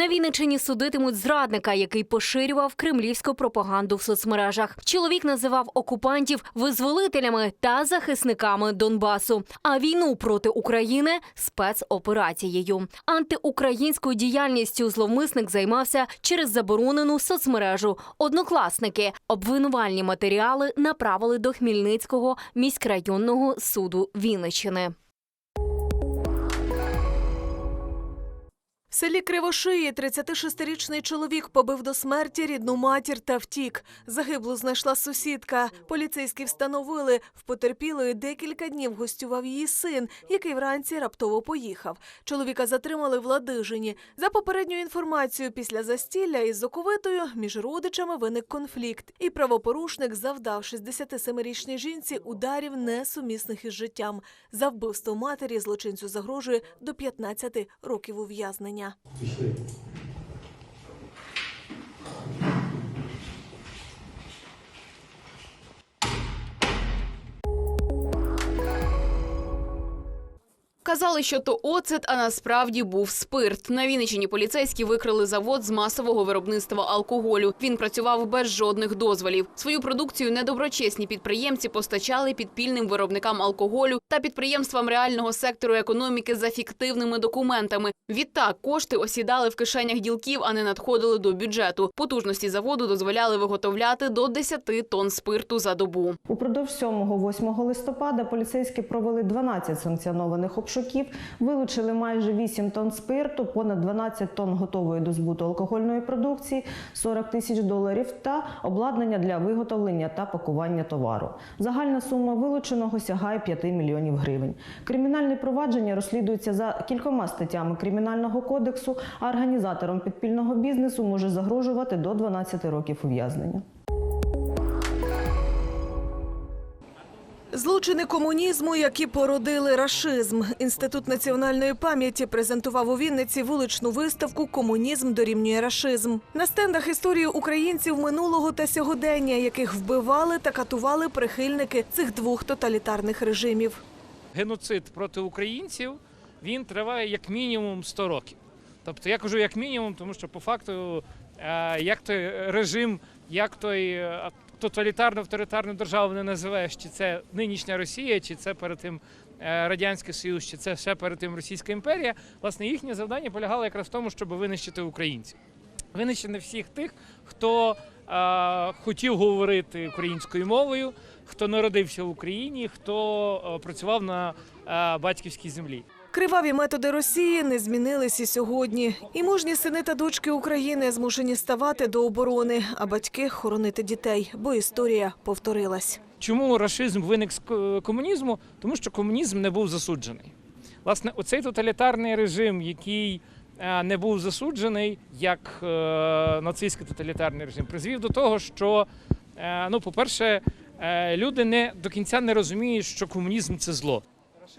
На Вінниччині судитимуть зрадника, який поширював кремлівську пропаганду в соцмережах. Чоловік називав окупантів визволителями та захисниками Донбасу. А війну проти України спецоперацією. Антиукраїнською діяльністю зловмисник займався через заборонену соцмережу. Однокласники обвинувальні матеріали направили до Хмільницького міськрайонного суду Вінниччини. В селі Кривошиї 36-річний чоловік побив до смерті рідну матір та втік. Загиблу знайшла сусідка. Поліцейські встановили, в потерпілої декілька днів гостював її син, який вранці раптово поїхав. Чоловіка затримали в Ладижині. За попередньою інформацією, після застілля із Оковитою між родичами виник конфлікт. І правопорушник завдав 67-річній жінці ударів несумісних із життям. За вбивство матері злочинцю загрожує до 15 років ув'язнення. 있냐? Казали, що то оцет, а насправді був спирт. На Вінниччині поліцейські викрили завод з масового виробництва алкоголю. Він працював без жодних дозволів. Свою продукцію недоброчесні підприємці постачали підпільним виробникам алкоголю та підприємствам реального сектору економіки за фіктивними документами. Відтак кошти осідали в кишенях ділків, а не надходили до бюджету. Потужності заводу дозволяли виготовляти до 10 тонн спирту за добу. Упродовж 7-8 листопада поліцейські провели 12 санкціонованих обшуків, вилучили майже 8 тонн спирту, понад 12 тонн готової до збуту алкогольної продукції, 40 тисяч доларів та обладнання для виготовлення та пакування товару. Загальна сума вилученого сягає 5 мільйонів гривень. Кримінальне провадження розслідується за кількома статтями Кримінального кодексу, а організаторам підпільного бізнесу може загрожувати до 12 років ув'язнення. Злочини комунізму, які породили рашизм. Інститут національної пам'яті презентував у Вінниці вуличну виставку Комунізм дорівнює рашизм. На стендах історії українців минулого та сьогодення, яких вбивали та катували прихильники цих двох тоталітарних режимів. геноцид проти українців він триває як мінімум 100 років. Тобто я кажу як мінімум, тому що по факту, е, як той режим, як той тоталітарну авторитарну державу не називаєш, чи це нинішня Росія, чи це перед тим е, Радянський Союз, чи це ще перед тим Російська імперія. Власне, їхнє завдання полягало якраз в тому, щоб винищити українців. Винищити всіх тих, хто е, хотів говорити українською мовою, хто народився в Україні, хто е, працював на е, батьківській землі. Криваві методи Росії не змінились і сьогодні. І мужні сини та дочки України змушені ставати до оборони, а батьки хоронити дітей, бо історія повторилась. Чому рашизм виник з комунізму? Тому що комунізм не був засуджений. Власне, оцей тоталітарний режим, який е, не був засуджений, як е, нацистський тоталітарний режим, призвів до того, що, е, ну, по-перше, е, люди не до кінця не розуміють, що комунізм це зло.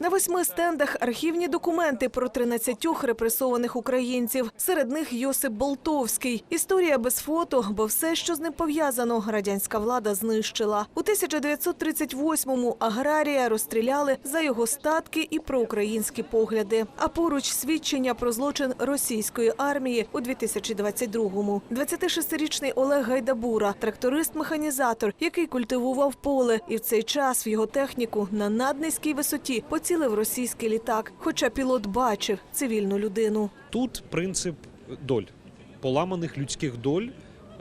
На восьми стендах архівні документи про 13 репресованих українців. Серед них Йосип Болтовський. Історія без фото, бо все, що з ним пов'язано, радянська влада знищила. У 1938-му аграрія розстріляли за його статки і проукраїнські погляди. А поруч свідчення про злочин російської армії у 2022-му. 26-річний Олег Гайдабура, тракторист-механізатор, який культивував поле, і в цей час в його техніку на наднизькій висоті поцілив російський літак. Хоча пілот бачив цивільну людину. Тут принцип доль, поламаних людських доль,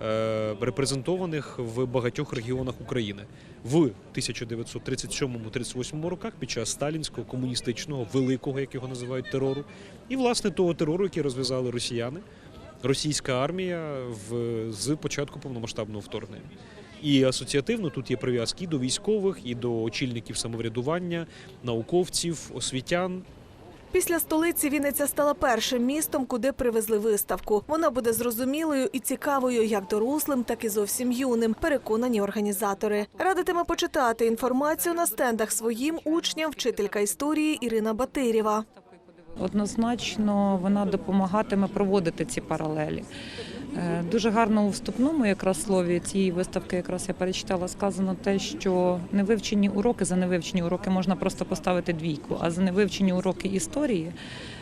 е, репрезентованих в багатьох регіонах України в 1937-38 роках під час сталінського комуністичного великого, як його називають, терору, і власне того терору, який розв'язали росіяни, російська армія в з початку повномасштабного вторгнення. І асоціативно тут є прив'язки до військових, і до очільників самоврядування, науковців, освітян, Після столиці Вінниця стала першим містом, куди привезли виставку. Вона буде зрозумілою і цікавою як дорослим, так і зовсім юним. Переконані організатори. Радитиме почитати інформацію на стендах своїм учням вчителька історії Ірина Батирєва. Однозначно вона допомагатиме проводити ці паралелі. Е, Дуже гарно у вступному якраз слові цієї виставки, якраз я перечитала, сказано те, що невивчені уроки за невивчені уроки можна просто поставити двійку, а за невивчені уроки історії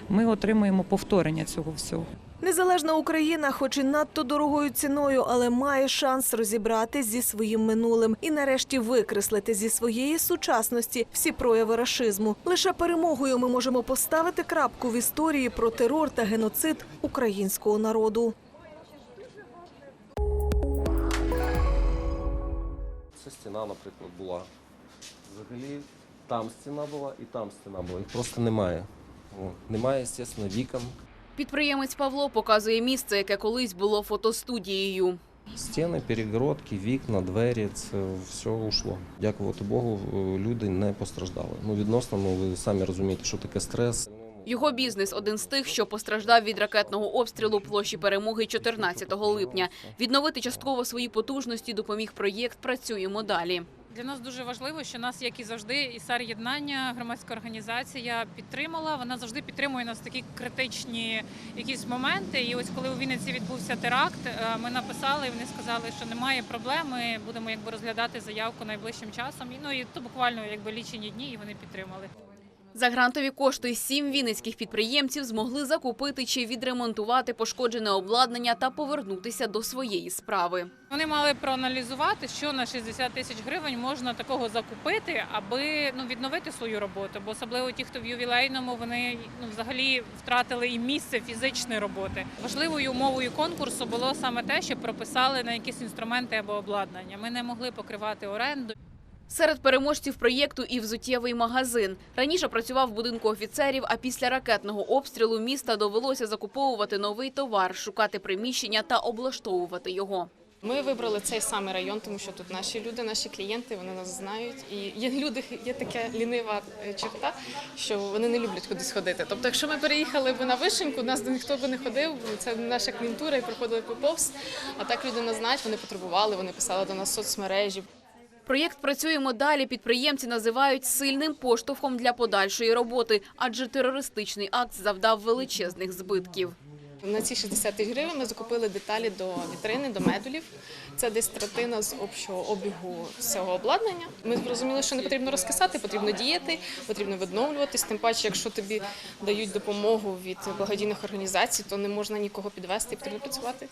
ми отримуємо повторення цього всього. Незалежна Україна, хоч і надто дорогою ціною, але має шанс розібратись зі своїм минулим і нарешті викреслити зі своєї сучасності всі прояви рашизму. Лише перемогою ми можемо поставити крапку в історії про терор та геноцид українського народу. Це стіна, наприклад, була. Взагалі там стіна була і там стіна була. Їх просто немає. О, немає, звісно, вікон. Підприємець Павло показує місце, яке колись було фотостудією. Стіни, перегородки, вікна, двері це все ушло. Дякувати Богу, е, люди не постраждали. Ну, відносно, ну ви самі розумієте, що таке стрес. Його бізнес один з тих, що постраждав від ракетного обстрілу площі перемоги 14 липня. Відновити частково свої потужності допоміг проєкт Працюємо далі. Для нас дуже важливо, що нас, як і завжди, ІСАР єднання, громадська організація підтримала. Вона завжди підтримує нас в такі критичні якісь моменти. І ось коли у Вінниці відбувся теракт, е, ми написали, і вони сказали, що немає проблем. Ми будемо якби розглядати заявку найближчим часом. І ну і то буквально якби лічені дні, і вони підтримали. За грантові кошти сім вінницьких підприємців змогли закупити чи відремонтувати пошкоджене обладнання та повернутися до своєї справи. Вони мали проаналізувати, що на 60 тисяч гривень можна такого закупити, аби ну відновити свою роботу. Бо особливо ті, хто в ювілейному, вони ну взагалі втратили і місце фізичної роботи. Важливою умовою конкурсу було саме те, що прописали на якісь інструменти або обладнання. Ми не могли покривати оренду. Серед переможців проєкту і взуттєвий магазин. Раніше працював в будинку офіцерів, а після ракетного обстрілу міста довелося закуповувати новий товар, шукати приміщення та облаштовувати його. Ми вибрали цей самий район, тому що тут наші люди, наші клієнти, вони нас знають. І є люди, є така лінива е, черта, що вони не люблять кудись ходити. Тобто, якщо ми переїхали б на вишеньку, нас ніхто би не ходив. Це наша клієнтура і приходили б повз. А так люди нас знають, вони потребували, вони писали до нас соцмережі. Проєкт «Працюємо далі» підприємці називають сильним поштовхом для подальшої роботи, адже терористичний акт завдав величезних збитків. На ці 60 тисяч гривень ми закупили деталі до вітрини, до медулів. Це десь третина з общого обігу всього обладнання. Ми зрозуміли, що не потрібно розкисати, потрібно діяти, потрібно відновлюватись. Тим паче, якщо тобі дають допомогу від благодійних організацій, то не можна нікого підвести, потрібно працювати.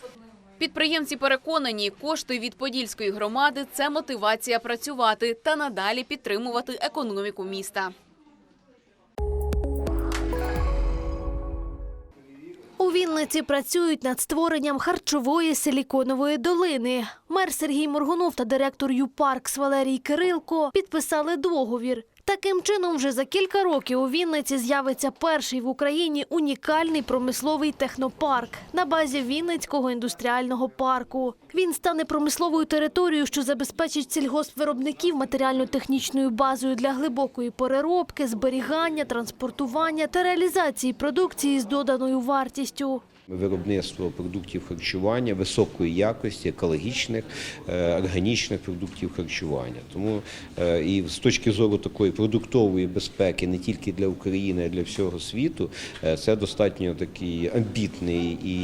Підприємці переконані, кошти від Подільської громади – це мотивація працювати та надалі підтримувати економіку міста. У Вінниці працюють над створенням харчової силіконової долини. Мер Сергій Моргунов та директор ЮПаркс Валерій Кирилко підписали договір. Таким чином, вже за кілька років у Вінниці з'явиться перший в Україні унікальний промисловий технопарк на базі Вінницького індустріального парку. Він стане промисловою територією, що забезпечить сільгоспвиробників матеріально-технічною базою для глибокої переробки, зберігання, транспортування та реалізації продукції з доданою вартістю. Виробництво продуктів харчування високої якості, екологічних, е, органічних продуктів харчування. Тому е, і з точки зору такої продуктової безпеки не тільки для України, а й для всього світу, е, це достатньо такий амбітний і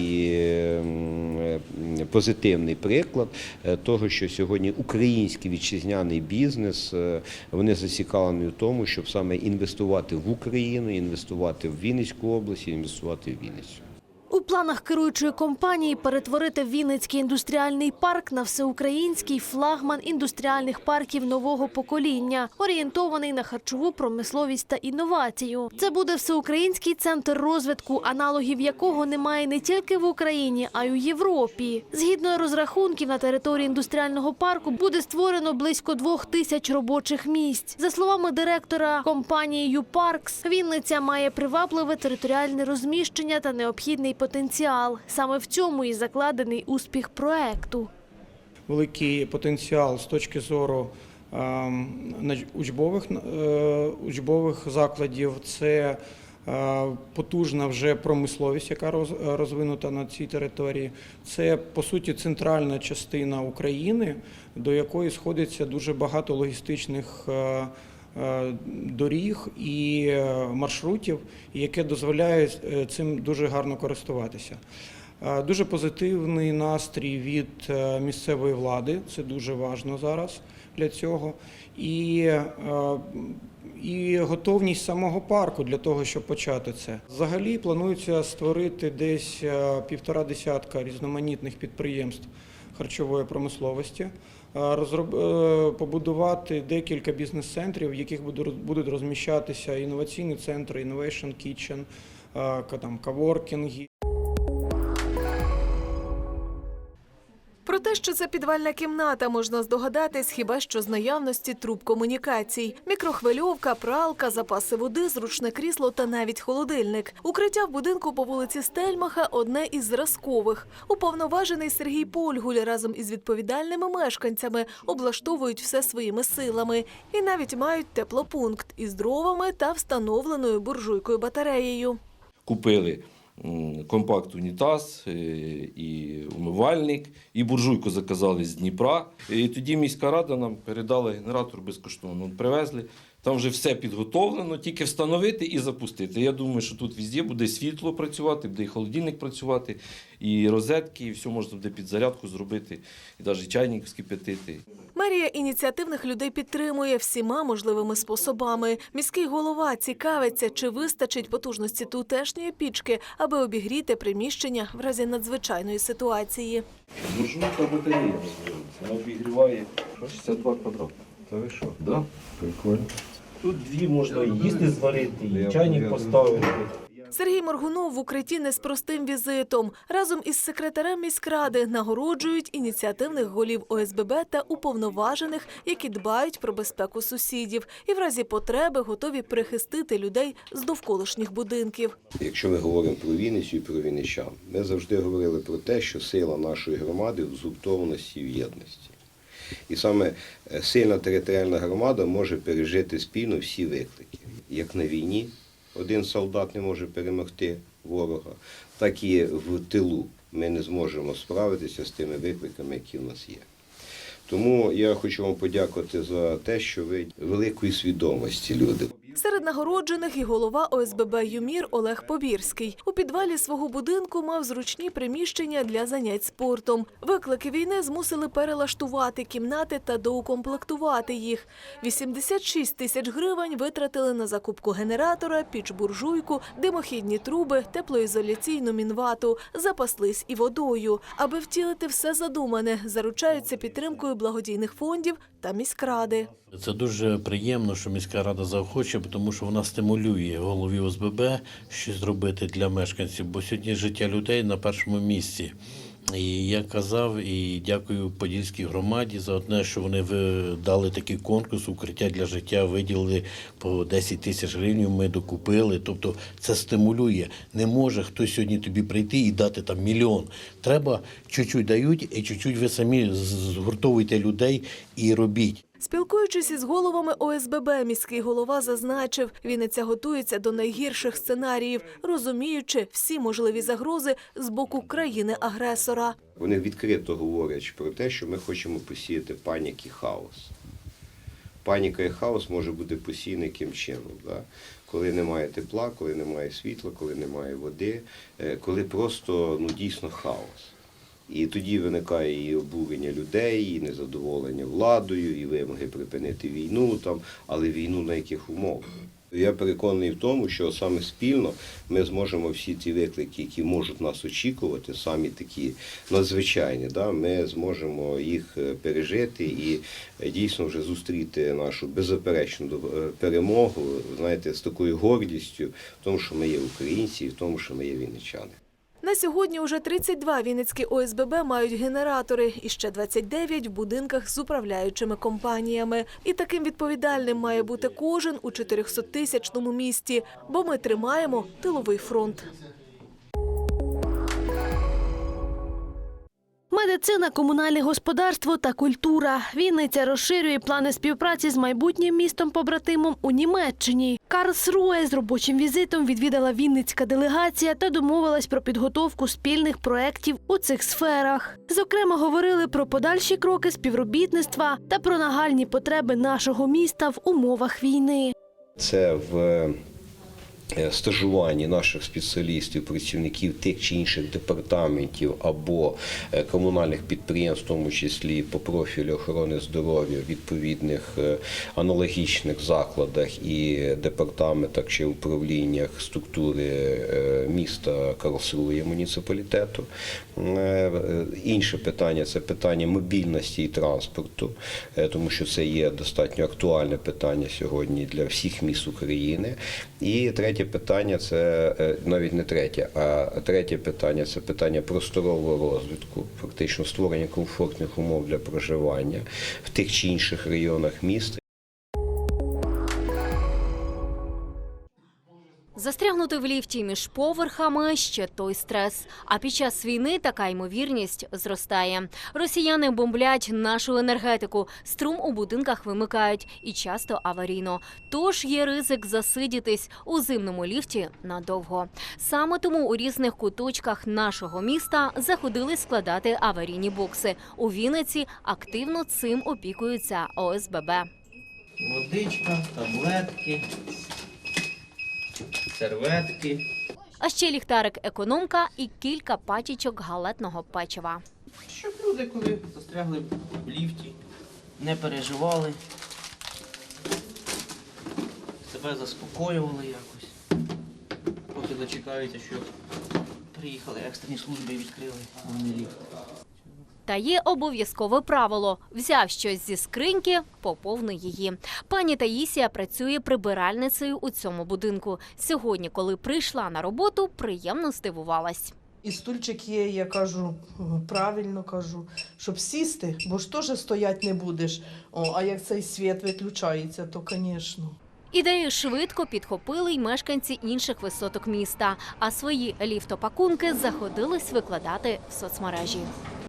позитивний приклад того, що сьогодні український вітчизняний бізнес вони зацікавлені в тому, щоб саме інвестувати в Україну, інвестувати в Вінницьку область, інвестувати в Вінницю. Планах керуючої компанії перетворити Вінницький індустріальний парк на всеукраїнський флагман індустріальних парків нового покоління, орієнтований на харчову промисловість та інновацію. Це буде всеукраїнський центр розвитку, аналогів якого немає не тільки в Україні, а й у Європі. Згідно розрахунків, на території індустріального парку буде створено близько двох тисяч робочих місць. За словами директора компанії «Юпаркс», Вінниця має привабливе територіальне розміщення та необхідний потенціал. Саме в цьому і закладений успіх проекту. великий потенціал з точки зору ем, учбових, е, учбових закладів. Це е, потужна вже промисловість, яка розвинута на цій території. Це по суті центральна частина України, до якої сходиться дуже багато логістичних. Е, Доріг і е, маршрутів, яке дозволяє е, цим дуже гарно користуватися. Дуже позитивний настрій від місцевої влади. Це дуже важливо зараз для цього. І, і готовність самого парку для того, щоб почати це. Взагалі планується створити десь півтора десятка різноманітних підприємств харчової промисловості, побудувати декілька бізнес-центрів, в яких будуть розміщатися інноваційні центри, Innovation Kitchen, е, там, каворкінги. Що це підвальна кімната, можна здогадатись хіба що з наявності труб комунікацій. Мікрохвильовка, пралка, запаси води, зручне крісло та навіть холодильник. Укриття в будинку по вулиці Стельмаха одне із зразкових. Уповноважений Сергій Польгуль разом із відповідальними мешканцями облаштовують все своїми силами і навіть мають теплопункт із дровами та встановленою буржуйкою батареєю. купили м, компакт-унітаз е, і умивальник, і буржуйку заказали з Дніпра. І тоді міська рада нам передала генератор безкоштовно. Привезли. Там вже все підготовлено, тільки встановити і запустити. Я думаю, що тут везде буде світло працювати, буде і холодильник працювати, і розетки, і все можна буде під зарядку зробити, і навіть чайник вскипятити. Мерія ініціативних людей підтримує всіма можливими способами. Міський голова цікавиться, чи вистачить потужності тутешньої пічки, аби обігріти приміщення в разі надзвичайної ситуації. Буржуйка батарея розбирається, вона обігріває 62 квадрати. Та ви що? Да? Прикольно. Тут дві можна і їсти зварити, і чайник поставити. Сергій Моргунов в укритті не з простим візитом. Разом із секретарем міськради нагороджують ініціативних голів ОСББ та уповноважених, які дбають про безпеку сусідів і в разі потреби готові прихистити людей з довколишніх будинків. Якщо ми говоримо про Вінницю і про вінничан, ми завжди говорили про те, що сила нашої громади в згуртованості і в єдності. І саме е, сильна територіальна громада може пережити спільно всі виклики. Як на війні один солдат не може перемогти ворога, так і в тилу ми не зможемо справитися з тими викликами, які в нас є. Тому я хочу вам подякувати за те, що ви великої свідомості люди. Серед нагороджених і голова ОСББ «Юмір» Олег Побірський. У підвалі свого будинку мав зручні приміщення для занять спортом. Виклики війни змусили перелаштувати кімнати та доукомплектувати їх. 86 тисяч гривень витратили на закупку генератора, піч-буржуйку, димохідні труби, теплоізоляційну мінвату, запаслись і водою. Аби втілити все задумане, заручаються підтримкою благодійних фондів та міськради. Це дуже приємно, що міська рада заохочує, тому що вона стимулює голові ОСББ щось зробити для мешканців, бо сьогодні життя людей на першому місці. І я казав і дякую Подільській громаді за одне, що вони дали такий конкурс укриття для життя, виділили по 10 тисяч гривень. Ми докупили. Тобто це стимулює. Не може хтось сьогодні тобі прийти і дати там мільйон. Треба чуть-чуть дають, і чуть-чуть ви самі згуртовуйте людей і робіть. Спілкуючись із головами ОСББ, міський голова зазначив, Вінниця готується до найгірших сценаріїв, розуміючи всі можливі загрози з боку країни-агресора. Вони відкрито говорять про те, що ми хочемо посіяти панік і хаос. Паніка і хаос може бути яким чином. Да? Коли немає тепла, коли немає світла, коли немає води, е, коли просто ну, дійсно хаос. І тоді виникає і обурення людей, і незадоволення владою, і вимоги припинити війну, там, але війну на яких умовах. Я переконаний в тому, що саме спільно ми зможемо всі ті виклики, які можуть нас очікувати, самі такі надзвичайні, да, ми зможемо їх е, пережити і е, дійсно вже зустріти нашу беззаперечну е, перемогу, знаєте, з такою гордістю в тому, що ми є українці, і в тому, що ми є вінничани. На сьогодні уже 32 вінницькі ОСББ мають генератори і ще 29 в будинках з управляючими компаніями. І таким відповідальним має бути кожен у 400-тисячному місті, бо ми тримаємо тиловий фронт. Медицина, комунальне господарство та культура. Вінниця розширює плани співпраці з майбутнім містом побратимом у Німеччині. Карлсруе з робочим візитом відвідала Вінницька делегація та домовилась про підготовку спільних проєктів у цих сферах. Зокрема, говорили про подальші кроки співробітництва та про нагальні потреби нашого міста в умовах війни. Це в стажуванні наших спеціалістів, працівників тих чи інших департаментів або е, комунальних підприємств, в тому числі по профілю охорони здоров'я, відповідних е, аналогічних закладах і департаментах чи управліннях структури е, міста Карлсрує муніципалітету. Е, е, Інше питання це питання мобільності і транспорту, е, тому що це є достатньо актуальне питання сьогодні для всіх міст України. І третє питання це е, навіть не третє, а третє питання це питання просторового розвитку, фактично створення комфортних умов для проживання в тих чи інших районах міста. Застрягнути в ліфті між поверхами ще той стрес. А під час війни така ймовірність зростає. Росіяни бомблять нашу енергетику, струм у будинках вимикають і часто аварійно. Тож є ризик засидітись у зимному ліфті надовго. Саме тому у різних куточках нашого міста заходили складати аварійні бокси. У Вінниці активно цим опікуються ОСББ. Водичка, таблетки, серветки. А ще ліхтарик економка і кілька пачечок галетного печива. Щоб люди, коли застрягли в ліфті, не переживали, себе заспокоювали якось. Поки дочекаються, що приїхали екстрені служби і відкрили ліфт. Та є обов'язкове правило: взяв щось зі скриньки, поповни її. Пані Таїсія працює прибиральницею у цьому будинку. Сьогодні, коли прийшла на роботу, приємно здивувалась. І стульчик є, я кажу, правильно кажу, щоб сісти, бо ж теж стоять не будеш. О, а як цей світ виключається, то, звісно. Ідею швидко підхопили й мешканці інших висоток міста, а свої ліфтопакунки заходились викладати в соцмережі.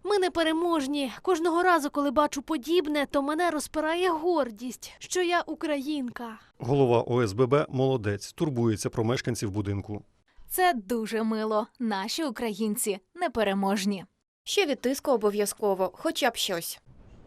Ми непереможні. Кожного разу, коли бачу подібне, то мене розпирає гордість, що я українка. Голова ОСББ молодець, турбується про мешканців будинку. Це дуже мило. Наші українці непереможні. Ще від тиску обов'язково, хоча б щось.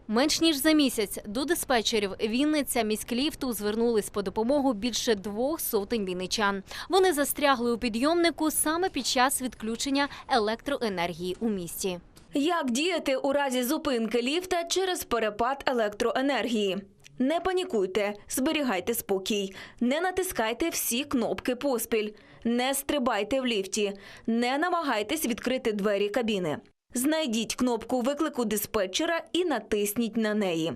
Менш ніж за місяць до диспетчерів Вінниця міськліфту звернулись по допомогу більше двох сотень вінничан. Вони застрягли у підйомнику саме під час відключення електроенергії у місті. Як діяти у разі зупинки ліфта через перепад електроенергії? Не панікуйте, зберігайте спокій, не натискайте всі кнопки поспіль, не стрибайте в ліфті, не намагайтесь відкрити двері кабіни. Знайдіть кнопку виклику диспетчера і натисніть на неї.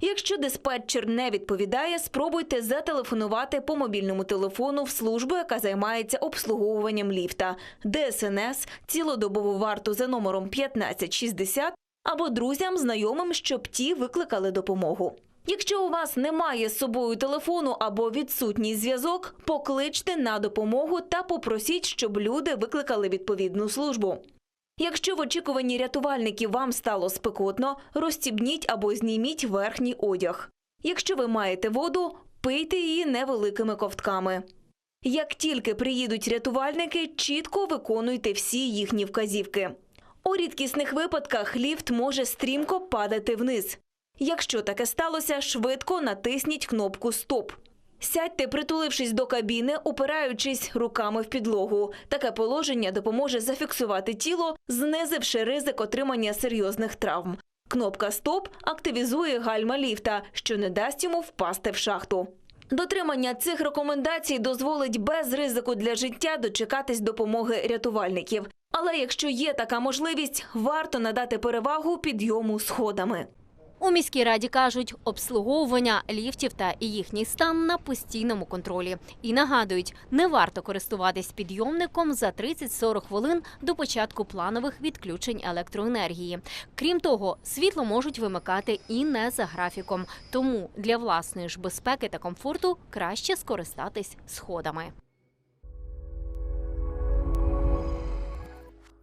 Якщо диспетчер не відповідає, спробуйте зателефонувати по мобільному телефону в службу, яка займається обслуговуванням ліфта, ДСНС, цілодобову варту за номером 1560 або друзям, знайомим, щоб ті викликали допомогу. Якщо у вас немає з собою телефону або відсутній зв'язок, покличте на допомогу та попросіть, щоб люди викликали відповідну службу. Якщо в очікуванні рятувальників вам стало спекотно, розстібніть або зніміть верхній одяг. Якщо ви маєте воду, пийте її невеликими ковтками. Як тільки приїдуть рятувальники, чітко виконуйте всі їхні вказівки. У рідкісних випадках ліфт може стрімко падати вниз. Якщо таке сталося, швидко натисніть кнопку Стоп. Сядьте, притулившись до кабіни, упираючись руками в підлогу. Таке положення допоможе зафіксувати тіло, знизивши ризик отримання серйозних травм. Кнопка Стоп активізує гальма ліфта, що не дасть йому впасти в шахту. Дотримання цих рекомендацій дозволить без ризику для життя дочекатись допомоги рятувальників. Але якщо є така можливість, варто надати перевагу підйому сходами. У міській раді кажуть, обслуговування ліфтів та їхній стан на постійному контролі. І нагадують, не варто користуватись підйомником за 30-40 хвилин до початку планових відключень електроенергії. Крім того, світло можуть вимикати і не за графіком. Тому для власної ж безпеки та комфорту краще скористатись сходами.